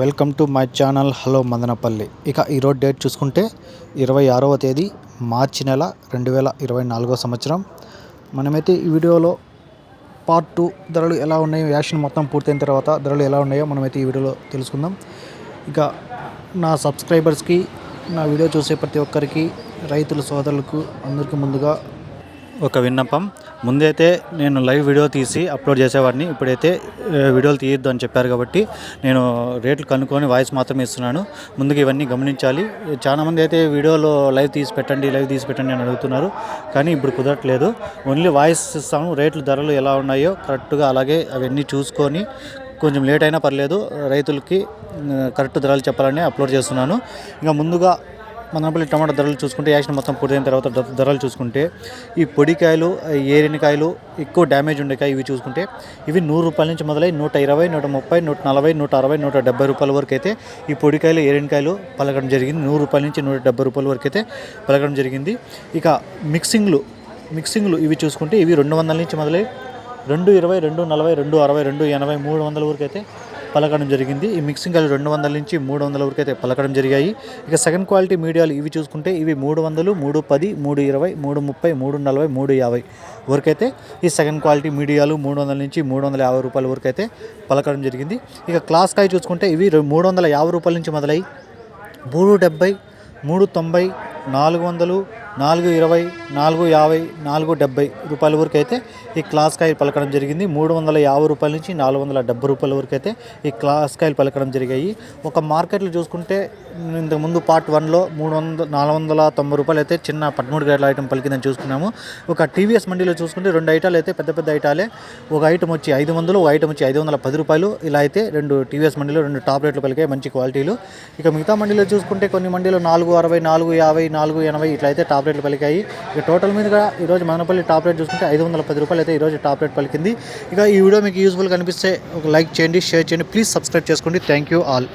Welcome to my channel hello Madanapalle. ఇక ఈరోజు date చూసుకుంటే ఇరవై ఆరవ తేదీ మార్చి నెల రెండు వేల ఇరవై నాలుగో సంవత్సరం. మనమైతే ఈ వీడియోలో పార్ట్ టూ ధరలు ఎలా ఉన్నాయో యాక్షన్ మొత్తం పూర్తయిన తర్వాత ధరలు ఎలా ఉన్నాయో మనమైతే ఈ వీడియోలో తెలుసుకుందాం. ఇక నా సబ్స్క్రైబర్స్కి నా వీడియో చూసే ప్రతి ఒక్కరికి రైతుల సోదరులకు అందరికీ ముందుగా ఒక విన్నపం. ముందైతే నేను లైవ్ వీడియో తీసి అప్లోడ్ చేసేవాడిని. ఇప్పుడైతే వీడియోలు తీయొద్దు అని చెప్పారు కాబట్టి నేను రేట్లు కనుక్కొని వాయిస్ మాత్రమే ఇస్తున్నాను. ముందుకు ఇవన్నీ గమనించాలి. చాలామంది అయితే వీడియోలో లైవ్ తీసి పెట్టండి లైవ్ తీసి పెట్టండి అని అడుగుతున్నారు. కానీ ఇప్పుడు కుదరట్లేదు. ఓన్లీ వాయిస్ ఇస్తాను రేట్లు ధరలు ఎలా ఉన్నాయో కరెక్ట్గా అలాగే అవన్నీ చూసుకొని కొంచెం లేట్ అయినా పర్లేదు. రైతులకి కరెక్ట్ ధరలు చెప్పాలని అప్లోడ్ చేస్తున్నాను. ఇంకా ముందుగా మదనపల్లి టమాటా ధరలు చూసుకుంటే యాక్షన్ మొత్తం పూర్తయిన తర్వాత ధరలు చూసుకుంటే ఈ పొడికాయలు ఏరినకాయలు ఎక్కువ డ్యామేజ్ ఉండే కాయ ఇవి చూసుకుంటే ఇవి నూరు రూపాయల నుంచి మొదలై నూట ఇరవై నూట ముప్పై నూట నలభై నూట అరవై నూట డెబ్బై రూపాయల వరకు అయితే ఈ పొడికాయలు ఏరినకాయలు పలకడం జరిగింది. నూరు రూపాయల నుంచి నూట డెబ్బై రూపాయల వరకు అయితే పలకడం జరిగింది. ఇక మిక్సింగ్లు మిక్సింగ్లు ఇవి చూసుకుంటే ఇవి రెండు వందల నుంచి మొదలై రెండు ఇరవై రెండు నలభై రెండు అరవై రెండు ఎనభై మూడు వందల వరకు అయితే పలకడం జరిగింది. ఈ మిక్సింగ్ కాయలు రెండు వందల నుంచి మూడు వందల వరకు అయితే పలకడం జరిగాయి. ఇక సెకండ్ క్వాలిటీ మీడియాలు ఇవి చూసుకుంటే ఇవి మూడు వందలు మూడు పది మూడు ఇరవై మూడు ముప్పై మూడు నలభై మూడు యాభై వరకు అయితే ఈ సెకండ్ క్వాలిటీ మీడియాలు మూడు వందల నుంచి మూడు వందల యాభై రూపాయల వరకు అయితే పలకడం జరిగింది. ఇక క్లాస్ కాయ చూసుకుంటే ఇవి మూడు వందల యాభై రూపాయల నుంచి మొదలై మూడు డెబ్బై మూడు తొంభై నాలుగు వందలు నాలుగు ఇరవై నాలుగు యాభై నాలుగు డెబ్బై రూపాయల వరకు అయితే ఈ క్లాస్ కాయలు పలకడం జరిగింది. మూడు వందల యాభై రూపాయల నుంచి నాలుగు వందల డెబ్బై రూపాయల వరకు అయితే ఈ క్లాస్ కాయలు పలకడం జరిగాయి. ఒక మార్కెట్లో చూసుకుంటే ఇంతకు ముందు పార్ట్ వన్లో మూడు వందల నాలుగు వందల తొంభై రూపాయలు అయితే చిన్న పదమూడు గేట్ల ఐటమ్ పలికిందని చూసుకున్నాము. ఒక టీవీఎస్ మండీలో చూసుకుంటే రెండు ఐటాలు అయితే పెద్ద పెద్ద ఐటాలే ఒక ఐటమ్ వచ్చి ఐదు వందలు ఒక ఐటమ్ వచ్చి ఐదు వందల పది రూపాయలు. ఇలా అయితే రెండు టీవీఎస్ మండీలో రెండు టాప్ రేట్లు పలికాయి మంచి క్వాలిటీలు ఇక మిగతా మండీలో చూసుకుంటే కొన్ని మండీలో నాలుగు అరవై నాలుగు యాభై నాలుగు ఎనభై ఇట్లా అయితే టాప్ రేట్లు పలికాయి. ఇక టోటల్ మీదుగా ఈరోజు మనపల్లి టాప్ రేట్ చూసుకుంటే ఐదు వందల పది రూపాయలు అయితే ఈరోజు టాప్ రేట్ పలికింది. ఇక ఈ వీడియో మీకు యూస్ఫుల్ కనిపిస్తే ఒక లైక్ చేయండి షేర్ చేయండి. ప్లీజ్ సబ్స్క్రైబ్ చేసుకోండి. Thank you all